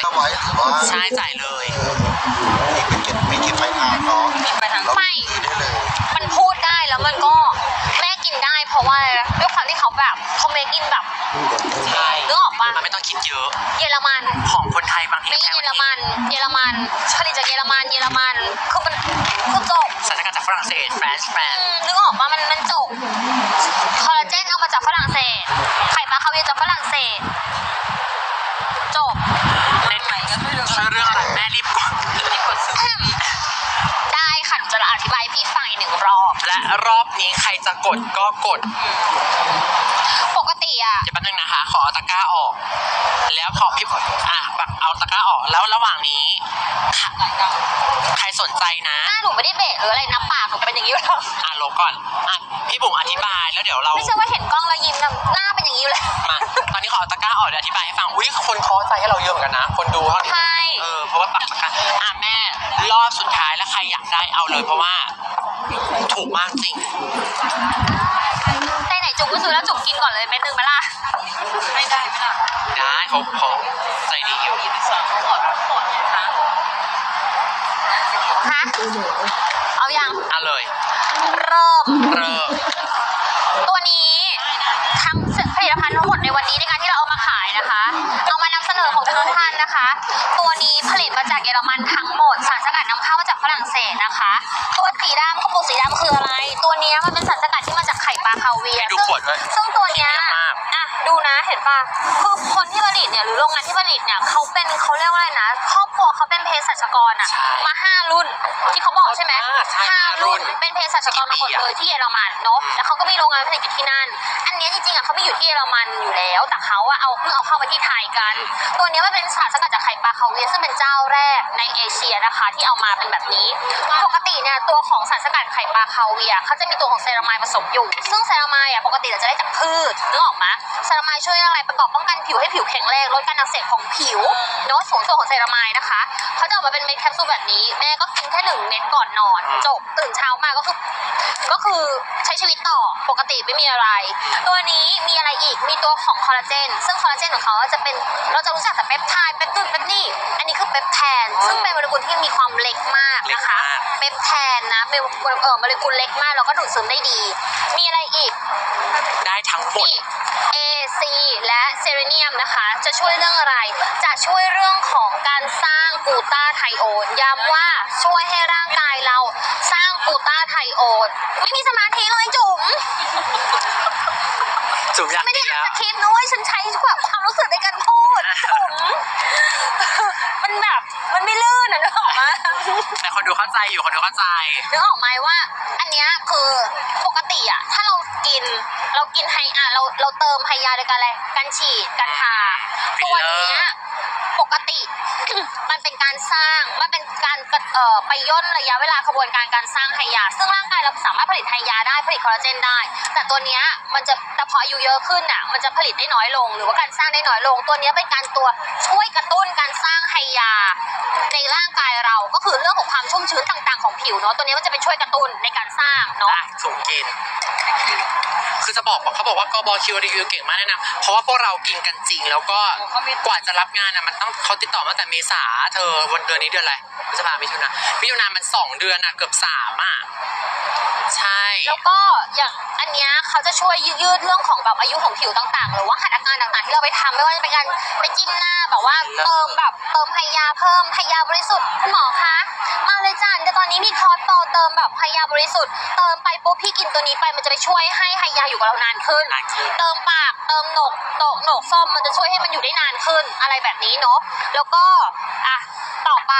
เอาไว้หรือว่าใช่จ่ายเลยมีไปเก็บมีเก็บปลายทางเนาะไปทางเราไม่ซื้อได้เลย มันพูดได้แล้วมันก็แม่กินได้เพราะว่าด้วยความที่เขาแบบเขาเมกินแบบใช่นึกออกปะมันไม่ต้องคิดเยอะ เยอรมันของคนไทยบางทีไม่ใช่แค่เยวัอนรนี้มัน เยอรมันผลิตจากเยอรมันเยอรมันคือมันคือจบสารสกัดจากฝรั่งเศสแฟรนช์แฟรน กดก็กดปกติอะเดี๋ยวแป๊บนึงนะคะ ขอเอาตะกร้าออก แล้วพอพี่อะแบบเอาตะกร้าออกแล้วระหว่างนี้ใครสนใจนะ หน้าหนูไม่ได้เบะหรืออะไรนะปากหนูเป็นอย่างนี้อยู่แล้วอะลบก่อนอะพี่บุ๋มอธิบายแล้วเดี๋ยวเราไม่ใช่ว่าเห็นกล้องแล้วยิ้มนะหน้าเป็นอย่างนี้อยู่เลยมาตอนนี้ขอเอาตะกร้าออกเดี๋ยวอธิบายให้ฟังอุ้ยคนเคอใจให้เราเยอะเหมือนกันนะ คนดูเขาใช่เออเพราะว่าปักตะกร้าอะแม่รอบสุดท้ายแล้วใครอยากได้เอาเลยเพราะว่า ถูกมากจริงแต่ไหนจุกก็ซื้อแล้วจุกกินก่อนเลยเม็ดนึงไหมล่ะไม่ได้ไม่ได้ได้เขาเขาใจดีอยู่สองหมดหมดนะคะฮะเอายังอะเลย เริ่ม เริ่ม ตัวนี้ทั้งผลิตภัณฑ์ทั้งหมดในวันนี้ในการที่เราเอามาขายนะคะ เอามานำเสนอของทุกท่านนะคะ ตัวนี้ผลิตมาจากเยอรมันทั้งหมดสาร ดูนะเห็นปะคือคนที่ผลิตเนี่ยหรือโรงงานที่ผลิตเนี่ยเขาเป็นเขาเรียกว่าอะไรนะครอบครัวเขาเป็นเภสัชกรอะใช่มาห้ารุ่นที่เขาบอกใช่ไหมอ่าใช่ห้ารุ่นห้ารุ่นเป็นเภสัชกรมาหมดเลยที่เยอรมันเนาะแล้วเขาก็มีโรงงานผลิตอยู่ที่นั่น อันเนี้ยจริงๆอะเขาไม่อยู่ที่เยอรมันอยู่แล้ว แต่เขาอะเอาเพิ่งเอาเข้ามาที่ไทยกัน ตัวเนี้ยมันเป็นสารสกัดจากไข่ปลาคาเวียร์ซึ่งเป็นเจ้าแรกในเอเชียนะคะที่เอามาเป็นแบบนี้ ปกติเนี่ยตัวของสารสกัดไข่ปลาคาเวียร์เขาจะมีตัวของเซรามายผสมอยู่ ซึ่งเซรามายอะปกติเราจะได้จากพืชนึกออกไหมเซรามายช่วยเรื่องอะไรประกอบป้องกันผิวให้ผิวแข็งแรงลดการอักเสบของผิวเนาะส่วนส่วนของเซรามายนะคะเขาจะออกมาเป็นเม็ดแคปซูลแบบนี้แม่ก็กินแค่หนึ่งเม็ดก่อนนอน จบตื่นเช้ามาก็คือก็คือใช้ชีวิตต่อปกติไม่มีอะไร ตัวนี้มีอะไรอีกมีตัวของคอลลาเจนซึ่งคอลลาเจนของเขาจะเป็นเราจะรู้จักแต่เปปไทด์เปปตูนเปปนี่อันนี้คือเปปแทนซึ่งเป็นโมเลกุลที่มีความเล็กมากนะคะ เล็กมาก เปปแทนนะเป็นเออโมเลกุลเล็กมากแล้วก็ดูดซึมได้ดี มีอะไรอีกได้ทั้งหมดนี่ A C และเซเรเนียมนะคะ จะช่วยเรื่องอะไร จะช่วยเรื่องของการสร้างกลูตาไทโอนย้ำว่าช่วยให้ร่างกายเราสร้างกลูตาไทโอนไม่มีสมาธิเลยจุ๋ม จุ๋มอยากไม่ได้กินอ่านแล้วสคริปต์นะเว้ยฉันใช้ความรู้สึกในการพูดจุ๋มมันแบบมันไม่ลื่นอะนึกออกมา แต่คนดูเข้าใจอยู่คนดูเข้าใจ นึกออกไหมว่า อันเนี้ยคือปกติอะถ้าเรากินเรากินไฮอะเราเราเติมไฮยาโดยการอะไรการฉีดการทาฟิตัลวเลอร์ เนี้ยปกติ มันเป็นการสร้าง มันเป็นการกระเอ่อไปย่นระยะเวลากระบวนการการสร้างไฮยา ซึ่งร่างกายเราสามารถผลิตไฮยาได้ผลิตคอลลาเจนได้ แต่ตัวเนี้ยมันจะแต่พออายุเยอะขึ้นอะมันจะผลิตได้น้อยลง หรือว่าการสร้างได้น้อยลง ตัวเนี้ยเป็นการตัวช่วยกระตุ้นการสร้างไฮยา ในร่างกายเราก็คือเรื่องของความชุ่มชื้นต่างๆของผิวเนาะตัวเนี้ยมันจะเป็นช่วยกระตุ้นในการสร้างเนาะอ่งกิน คือจะบอกว่าเขาบอกว่ากบคิวรีวิวเก่งมากแนะนำเพราะว่าพวกเรากินกันจริง แล้วก็กว่าจะรับงานอะมันต้องเขาติดต่อมาแต่เมษาเธอวันเดือนนี้เดือนอะไรพฤษภามิถุนามิถุนามันสองเดือนอะเกือบสามอะ ใช่ แล้วก็อย่างอันเนี้ยเขาจะช่วยยืดเรื่องของแบบอายุของผิวต่างๆ หรือว่าหัดอาการต่างๆ ที่เราไปทำไม่ว่าจะเป็นการไปจิ้มหน้าแบบว่าเติมแบบเติมไฮยาเพิ่มไฮยาบริสุทธิ์คุณหมอคะมาเลยจ้าเดี๋ยวตอนนี้มีคอร์สโปรเติมแบบไฮยาบริสุทธิ์เติมไปปุ๊บพี่กินตัวนี้ไปมันจะไปช่วยให้ไฮยาอยู่กับเรานานขึ้น นานขึ้น เติมปากเติมโหนกโตกโหนกส้มมันจะช่วยให้มันอยู่ได้นานขึ้นอะไรแบบนี้เนาะแล้วก็อะต่อไป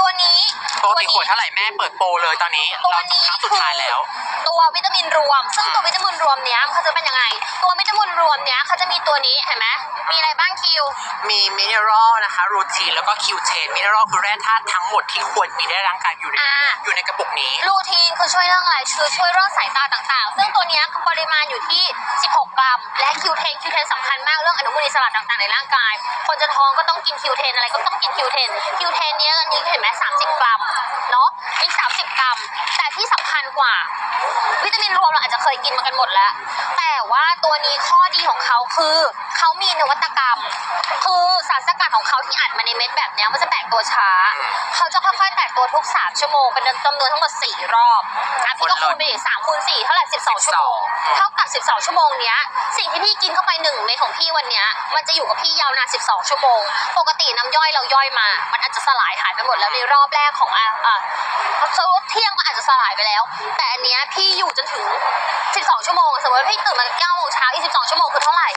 ตัวนี้ปกติขวดเท่าไหร่แม่เปิดโปรเลยตอนนี้ตัวเรานี้ครั้งสุดท้ายแล้ว ตัววิตามินรวม ซึ่งตัววิตามินรวมเนี้ยเขาจะเป็นยังไง ตัววิตามินรวมเนี้ยเขาจะมีตัวนี้เห็นไหมมีอะไรบ้างคิว มีมิเนอรัลนะคะรูทีนแล้วก็คิวเทนมิเนอรัลคือแร่ธาตุทั้งหมดที่ควรมีในร่างกายอยู่ในอ่า อยู่ในกระปุกนี้ลูทีนคือช่วยเรื่องอะไรคือช่วยเรื่องสายตาต่างๆ ซึ่งตัวเนี้ยคือปริมาณอยู่ที่ 16 กรัม และคิวเทนคิวเทนสำคัญมากเรื่องอนุมูลอิสระต่างๆในร่างกาย คนจะท้องก็ต้องกินคิวเทนอะไรก็ต้องกินคิวเทนคิวเทนเนี้ยอันนี้เห็นไหม30กรัมเนาะอีก30กรัม แต่ที่สำคัญกว่า วิตามินรวมเราอาจจะเคยกินมากันหมดแล้ว แต่ว่าตัวนี้ข้อดีของเขาคือเขามีนวัตกรรม คือสารารสกัดของเขาที่อัดมาในเม็ดแบบเนี้ยมันจะแตกตัวช้า เขาจะค่อยๆแตกตัวทุก 3 ชั่วโมง เป็นจำนวนทั้งหมด 4 รอบอะพี่ก็คูณไปอีก3คูณ4เท่าไหร่12 ชั่วโมง เท่ากับ 12 ชั่วโมงเนี้ย สิ่งที่พี่กินเข้าไป1เม็ดของพี่วันเนี้ย มันจะอยู่กับพี่ยาวนาน12 ชั่วโมง ปกติน้ำย่อยเราย่อยมา มันอาจจะสลายหายไปหมดแล้วในรอบแรกของอะอะสมมติเที่ยงมันอาจจะสลายไปแล้ว แต่อันเนี้ยพี่อยู่จนถึง 12 ชั่วโมง สมมติว่าพี่ตื่นมา9โมงเช้าอีก12 ชั่วโมงคือเท่าไหร่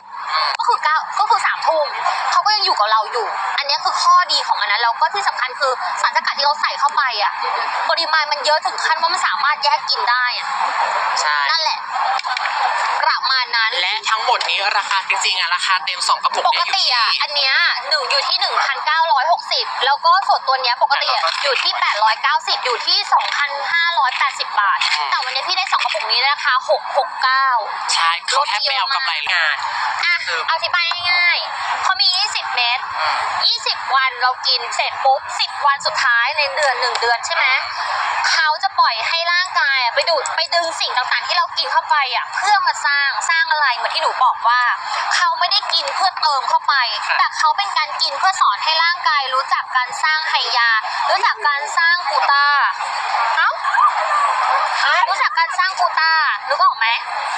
ก็คือเก้าก็คือสามทุ่มเขาก็ ยังอยู่กับเราอยู่ อันเนี้ยคือข้อดีของอันนั้นแล้วก็ที่สำคัญคือสารสกัดที่เขาใส่เข้าไปอะปริมาณมันเยอะถึงขั้นว่ามันสามารถแยกกินได้อะใช่นั่นแหละประ มาณนั้น และทั้งหมดนี้ราคาจริงๆอะราคาเต็มสองกระปุกปเนี่ยกอยู่ติที่ อะ อันเนี้ยหนึ่งอยู่ที่หนึ่งพันเก้าร้อยหกสิบแล้วก็ส่วนตัวเนี้ยปกติอะอยู่ที่แปดร้อยเก้าสิบอยู่ที่สองพันห้าร้อยแปดสิบบาทแต่วันนี้พี่ได้สองกระปุกนี้ราคาหกหกเก้าใช่เขาแทบไม่เอากำไรงาน อะ คือ เอาอธิบายง่ายๆเขามี 20 เม็ด 20 วันเรากินเสร็จปุ๊บ 10 วันสุดท้ายในเดือน 1 เดือนใช่ไหมเขาจะปล่อยให้ร่างกายอะไปดูดไปดึงสิ่งต่างๆ ที่เรากินเข้าไปอะเพื่อมาสร้างสร้างอะไร เหมือนที่หนูบอกว่า เขาไม่ได้กินเพื่อเติมเข้าไป แต่เขาเป็นการกินเพื่อสอนให้ร่างกายรู้จักการสร้างไฮยา รู้จักการสร้างกลูตาเอ้ารู้จักการสร้างกูตารู้ออกไหม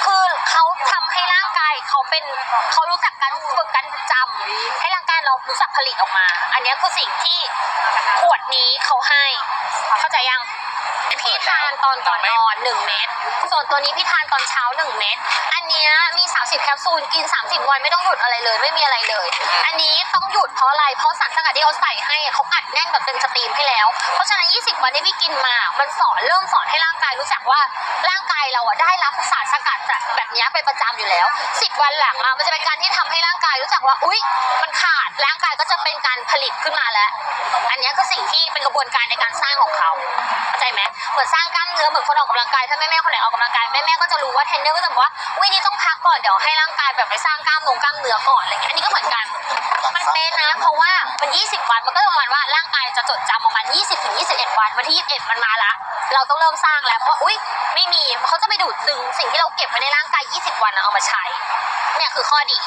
คือเขาทำให้ร่างกายเขาเป็นเขารู้จักการฝึกการจำให้ร่างกายเรารู้จักผลิตออกมา อันนี้คือสิ่งที่ขวดนี้เขาให้ เข้าใจยังพี่ ทานตอนก่อนนอนหนึ่งเม็ดส่วนตัวนี้พี่ทานตอนเช้าหนึ่งเม็ดอันเนี้ยมี 30 แคปซูลกิน 30 วันไม่ต้องหยุดอะไรเลยไม่มีอะไรเลย อันนี้ต้องหยุดเพราะอะไรเพราะสารสกัดที่เขาใส่ให้เขาอัดแน่นแบบเต็มสตรีมให้แล้ว เพราะฉะนั้น 20 วันที่พี่กินมา มันสอนเริ่มสอนให้ร่างกายรู้จักว่าร่างกายเราอะได้รับสารสกัดจากแบบ เนี้ยเป็นประจำอยู่แล้ว10วันหลังมามันจะเป็นการที่ทำให้ร่างกายรู้จักว่าอุ๊ย มันขาดร่างกายก็จะเป็นการผลิตขึ้นมาแล้ว อันนี้ยคือสิ่งที่เป็นกระบวนการในการสร้างของเขาเข้าใจไหมเหมือนสร้างกล้ามเนื้อเหมือนคนออกกำลังกายถ้าแม่แม่คนไหนออกกำลังกายแม่แม่ก็จะรู้ว่าเทรนเนอร์ก็จะบอกว่าวินี่ต้องพักก่อนเดี๋ยวให้ร่างกายแบบไปสร้างกล้ามนงกล้ามเนื้อก่อนอะไรเงี้ยอันนี้ก็เหมือนกัน มันเป็นนะ เพราะว่ามัน 20 วันมันก็ประมาณว่าร่างกายจะจดจำประมาณ 20ถึง21 วันวันที่ 21 มันมาละ เราต้องเริ่มสร้างแล้วเพราะว่าอุ้ยไม่มีเขาจะไปดูดดึงสิ่งที่เราเก็บไว้ในร่างกาย 20 วันนะเอามาใช้เนี่ยคือข้อดี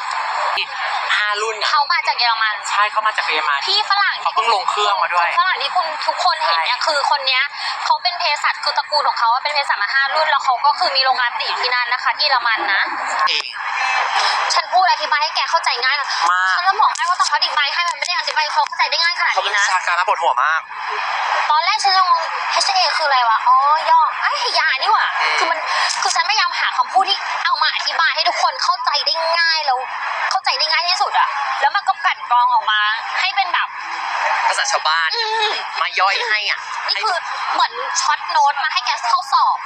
ห้ารุ่นอะเขามาจากเยอรมัน ใช่เขามาจากเยอรมัน พี่ฝรั่ง เขาเพิ่งลงเครื่องมาด้วยฝรั่งที่คุณทุกคนเห็นเนี่ยคือคนเนี้ยเขาเป็นเภสัชคือตระกูลของเขาเป็นเภสัชมาห้ารุ่นแล้วเขาก็คือมีโรงงานผลิตอยู่ที่นั่นนะคะ ที่เยอรมันนะ เองฉันพูดอธิบายให้แกเข้าใจง่ายนะมากฉันจะบอกให้ว่าตอนเขาอธิบายให้มันไม่ได้อธิบายให้เขาเข้าใจได้ง่ายขนาดเขาเป็นนี้วินะชาการนะปวดหัวมาก ตอนแรกฉันยังงง HA คืออะไรวะ อ๋อย่อไอ้ยานี่หว่า คือมัน คือฉันพยายามหาคำพูดที่เอามาอธิบายให้ทุกคนเข้าใจได้ง่ายแล้ว เข้าใจได้ง่ายที่สุดอะแล้วมันก็กลั่นกรองออกมา ให้เป็นแบบ ภาษาชาวบ้านอืมมาย่อยให้อะนี่คือเหมือนช็อตโน้ตมาให้แกเข้าสอบ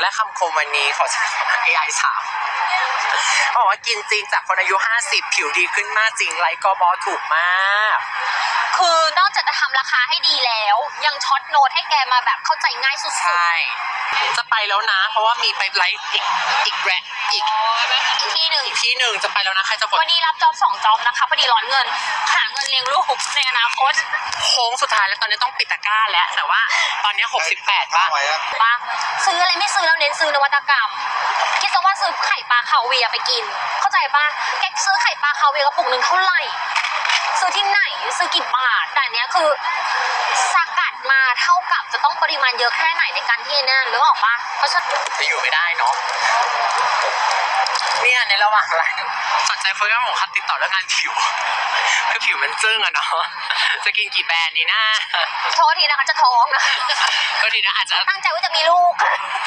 และคำคมวันนี้ขอใช้คำว่า AI สามเขาบอกว่ากินจริงจากคนอายุ 50 ผิวดีขึ้นมากจริงไลค์กอบอถูกมาก คือนอกจากจะทำราคาให้ดีแล้ว ยังช็อตโน้ตให้แกมาแบบเข้าใจง่ายสุดใช่ จะไปแล้วนะ เพราะว่ามีไปไลฟ์อีกอีกแรกอีกๆอีกที่หนึ่งอีกที่หนึ่งจะไปแล้วนะ ใครจะกดวันนี้รับจ็อบสองจ็อบนะคะพอดีร้อนเงิน หาเงินเลี้ยงลูกในอนาคตโค้งสุดท้ายแล้วตอนนี้ต้องปิดตะกร้าแล้วแต่ว่าตอนนี้ 68ป่ะไว้อะปะซื้ออะไรไม่ซื้อแล้วเน้นซื้อนวัตกรรม คิดซะว่าซื้อไข่ปลาคาเวียไปกิน เข้าใจปะแกซื้อไข่ปลาคาเวียกระปุกหนึ่งเท่าไหร่ ซื้อที่ไหนซื้อกี่บาท แต่เนี้ยคือสกัดมาเท่ากับจะต้องปริมาณเยอะแค่ไหนในการที่แนั่นหรือออกปะเพราะฉะนั้นจะอยู่ไม่ได้เนาะ เนี่ยในระหว่างไลฟ์สนใจคุยกับผมครับติดต่อเรื่องงานผิว คือผิวมันจึ้งอะเนาะ จะกินกี่แบรนด์นี้นะโทษทีนะคะจะท้องนะก็ดีนะอาจจะตั้งใจว่าจะมีลูก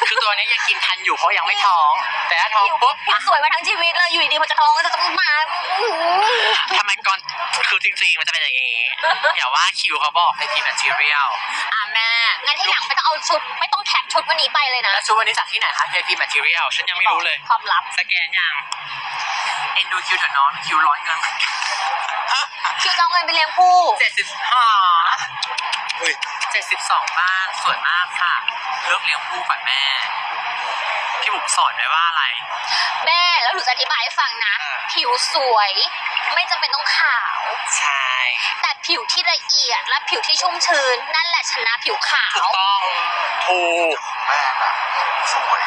คือตัวนี้ยังกินทันอยู่เพราะยังไม่ท้อง แต่ถ้าท้องปุ๊บผิวสวยมาทั้งชีวิตเลยอยู่ดีๆมันจะท้องก็จะต้องมาทำไมก่อนคือจริงๆมันจะเป็นอย่างนี้อย่าว่าคิวเขาบอกให้ทีแมทเทียลอะแม่งั้นที่หลังไม่ต้องเอาชุด ไม่ต้องแคปชุดวันนี้ไปเลยนะแล้วชุดวันนี้จากที่ไหนคะ KP Material ฉันยังไม่รู้เลยความลับสแกนยังเอ็นดูคิวเถอะน้องคิวร้อยเงินคิวจะเอาเงินไปเลี้ยงผู้เจ็ดสิบห้าอุ้ย เจ็ดสิบสองบ้านสวยมากค่ะ เลิกเลี้ยงคู่ก่อนแม่ พี่บุ๋มสอนไว้ว่าอะไร แม่แล้วหนูจะอธิบายให้ฟังนะ อ่า ผิวสวย ไม่จำเป็นต้องขาว ใช่แต่ผิวที่ละเอียดและผิวที่ชุ่มชื้น นั่นแหละชนะผิวขาถูกว ต้องถูกแม่น่ะสวย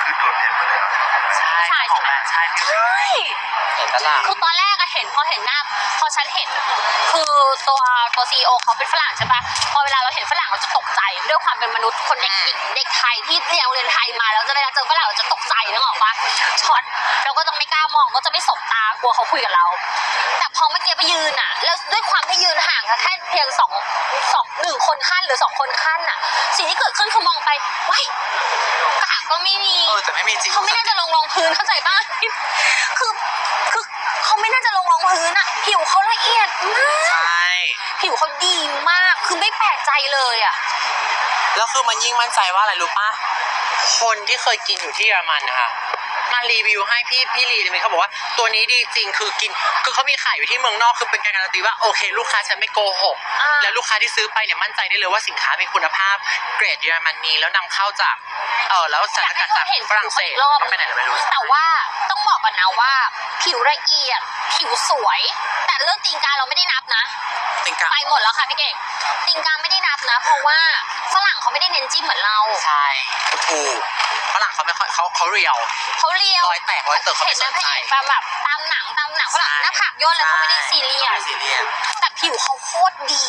คือโดดเด่นมาเลยครับใช่ใช่ ของแบรนด์ใช่ใช่เห็นตลาดคือตอนแรกอะเห็นพอเห็นหน้าพอฉันเห็น คือตัวตัวซีอเขาเป็นฝรั่งใช่ปะพอเวลาเราเห็นฝรั่งเราจะตกใจด้วยความเป็นมนุษย์คนเด็กหญิงเด็กไทยที่เรียนโรงเรียนไทยมาแล้วจะเวลาเจอฝรั่งเราจะตกใจนึกออกปะช็อตเราก็ต้องไม่กล้ามองก็จะไม่สบตากลัวเขาคุยกับเรา แต่พอเมื่อกี้ไปยืนอะแล้วด้วยความที่ยืนห่างกันแค่เพียงสองสองหนึ่งคนขั้นหรือสองคนขั้นอะสิ่งที่เกิดขึ้นคือมองไปว้ายกะก็ไม่มีเออแต่ไม่มีจริงเขาไม่น่าจะลงรองพื้นเข้าใจป่ะคือคือเขาไม่น่าจะลงรองพื้นอะผิวเขาละเอียดมากใช่ผิวเขาดีมากคือ ไม่แปลกใจเลยอะแล้วคือมันยิ่งมั่นใจว่าอะไรรู้ปะคนที่เคยกินอยู่ที่เยอรมันนะคะมารีวิวให้พี่พี่ลีเลยเขาบอกว่าตัวนี้ดีจริงคือกิน คือเขามีขายอยู่ที่เมืองนอกคือเป็นการการันตีว่าโอเค ลูกค้าฉันไม่โกหก อ่า แล้วลูกค้าที่ซื้อไปเนี่ยมั่นใจได้เลยว่าสินค้ามีคุณภาพเกรดเยอรมนีแล้วนำเข้าจากเออแล้วสารสกัดจากฝรั่งเศสรอบมันไปไหนไม่รู้ แต่ว่าต้องบอกก่อนนะ ว่า ผิวละเอียด ผิวสวย แต่เรื่องตีนกาเราไม่ได้นับนะจริงจังไปหมดแล้วค่ะพี่เก่งตีนกาไม่ได้นับนะ เพราะว่าฝรั่งเขาไม่ได้เน้นจิ้มเหมือนเราใช่ถูกฝรั่งเขาไม่ค่อยเขาเขาเรียวเขาเรียวรอยแตกรอยเติบเขาเห็ไม่นสนะนพระใจ เอกตามแบบตามหนังตามหนังฝรั่งหน้าผากย่นแล้วเขาไม่ได้ซีเรียสไม่ซีเรียสแต่ผิวเขาโคตรดี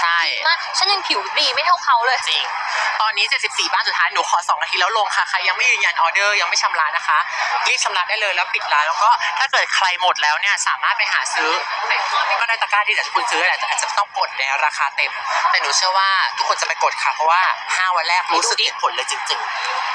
ใช่ มากฉันยังผิวดีไม่เท่าเขาเลย จริง ตอนนี้ 74 บ้านสุดท้าย หนูขอ2นาทีแล้วลงค่ะ ใครยังไม่ยืนยันออเดอร์ยังไม่ชำระนะคะ รีบชำระได้เลยแล้วปิดร้าน แล้วก็ถ้าเกิดใครหมดแล้วเนี่ย สามารถไปหาซื้อ ก็ได้ตะกร้าที่แต่คุณซื้อแหละแต่อาจจะต้องกดในราคาเต็ม แต่หนูเชื่อว่าทุกคนจะไปกดค่ะ เพราะว่า 5 วันแรกรู้สึกเห็นผลเลยจริง ๆ